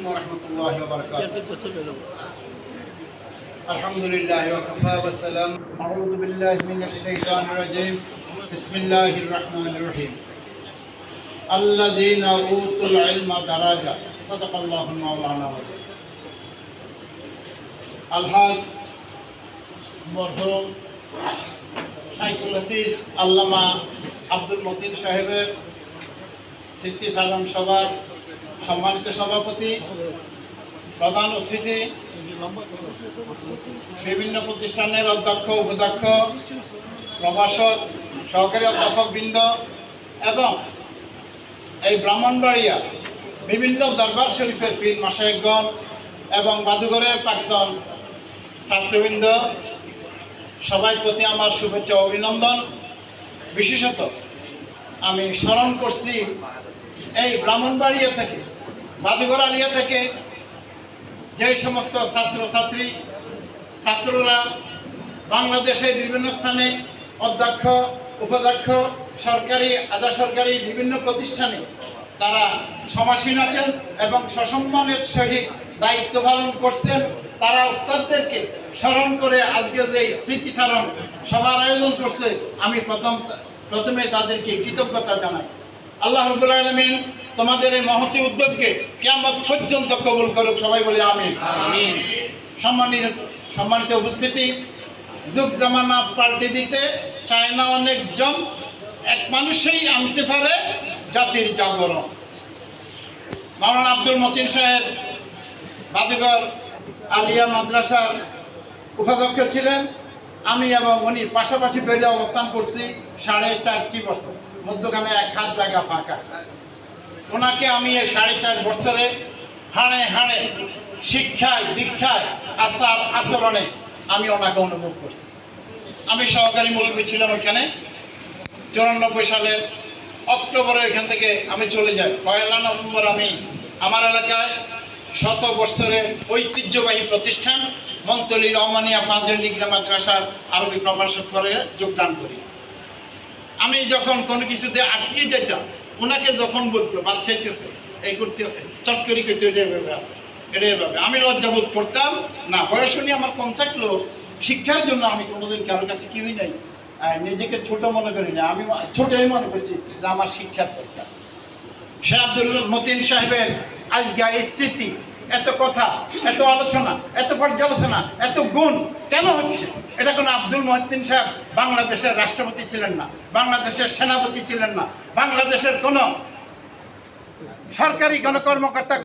عليكم ورحمة الله وبركاته الحمد لله وكفى والسلام أعوذ بالله من الشيطان الرجيم بسم الله الرحمن الرحيم الذين أوتوا العلم درجة صدق الله مولانا العظيم আলহাজ মরহুম সাইকুল হাদিস আল্লামা আব্দুল মতিন সাহেবের স্মৃতি সালাম সভার সম্মানিত সভাপতি, প্রধান অতিথি, বিভিন্ন প্রতিষ্ঠানের অধ্যক্ষ, উপাধ্যক্ষ, প্রভাষক, সহকারী অধ্যাপক বৃন্দ এবং এই ব্রাহ্মণবাড়িয়া বিভিন্ন দরবার শরীফের পীর মাসায়কগণ এবং বাদুঘরের প্রাক্তন ছাত্রবৃন্দ সবার প্রতি আমার শুভেচ্ছা অভিনন্দন। বিশেষত আমি স্মরণ করছি এই ব্রাহ্মণবাড়িয়া থেকে বাদুঘর আলিয়া থেকে যে সমস্ত ছাত্রছাত্রী, ছাত্ররা বাংলাদেশের বিভিন্ন স্থানে অধ্যক্ষ, উপাধ্যক্ষ, সরকারি, আধা সরকারি বিভিন্ন প্রতিষ্ঠানে তারা সমাসীন আছেন এবং সসম্মানের সহিত দায়িত্ব পালন করছেন। তারা ওস্তাদদেরকে স্মরণ করে আজকে যে স্মৃতিচারণ সভার আয়োজন করছে, আমি প্রথম প্রথমে তাদেরকে কৃতজ্ঞতা জানাই। আল্লাহ রবুল আলমিন তোমাদের এই মহতি উদ্যোগকে কেমন পর্যন্ত কবুল করুক সবাই বলে আমি সম্মানিত সম্মানিত উপস্থিতি যুগ জামানা পাল্টে দিতে চায় না অনেকজন এক মানুষই আনতে পারে জাতির জাগরণ। মাওলানা আব্দুল মতিন সাহেব বাদুঘর আলিয়া মাদ্রাসার উপাধ্যক্ষ ছিলেন। আমি এবং উনি পাশাপাশি বেডে অবস্থান করছি সাড়ে চারটি বছর। মধ্যখানে এক হাত জায়গা ফাঁকা। ওনাকে আমি এই সাড়ে চার বছরে হাড়ে হাড়ে শিক্ষায়, দীক্ষায়, আচার আচরণে আমি ওনাকে অনুভব করছি। আমি সহকারী মুরব্বী ছিলাম ওইখানে। চুরানব্বই সালের অক্টোবরে এখান থেকে আমি চলে যাই। পয়লা নভেম্বর আমি আমার এলাকায় শত বৎসরের ঐতিহ্যবাহী প্রতিষ্ঠান মন্তলি রহমানিয়া পাঁচের ডিগ্রি মাদ্রাসার আরবি প্রভাষক করে যোগদান করি। আমি যখন কোনো কিছুতে আটকে যেতাম ওনাকে যখন বলতো বাদ খাইতেছে, এই করতেছে, চট করে এটা এভাবে আছে, এটা এভাবে। আমি লজ্জাবোধ করতাম, না, বয়স নিয়ে আমার কম থাকলেও শিক্ষার জন্য আমি কোনোদিন কারোর কাছে কেউই নাই নিজেকে ছোট মনে করি না, আমি ছোটই মনে করছি যে আমার শিক্ষার দরকার। শেখ আব্দুল মতিন সাহেবের আজকে স্মৃতি এত কথা, এত আলোচনা, এত পর্যালোচনা, এত গুণ কেন হচ্ছে? এটা কোনো আব্দুল মহিদ্দিন সাহেব বাংলাদেশের রাষ্ট্রপতি ছিলেন না, বাংলাদেশের সেনাপতি ছিলেন না, বাংলাদেশের কোনো সরকারি কোনো কর্মকর্তা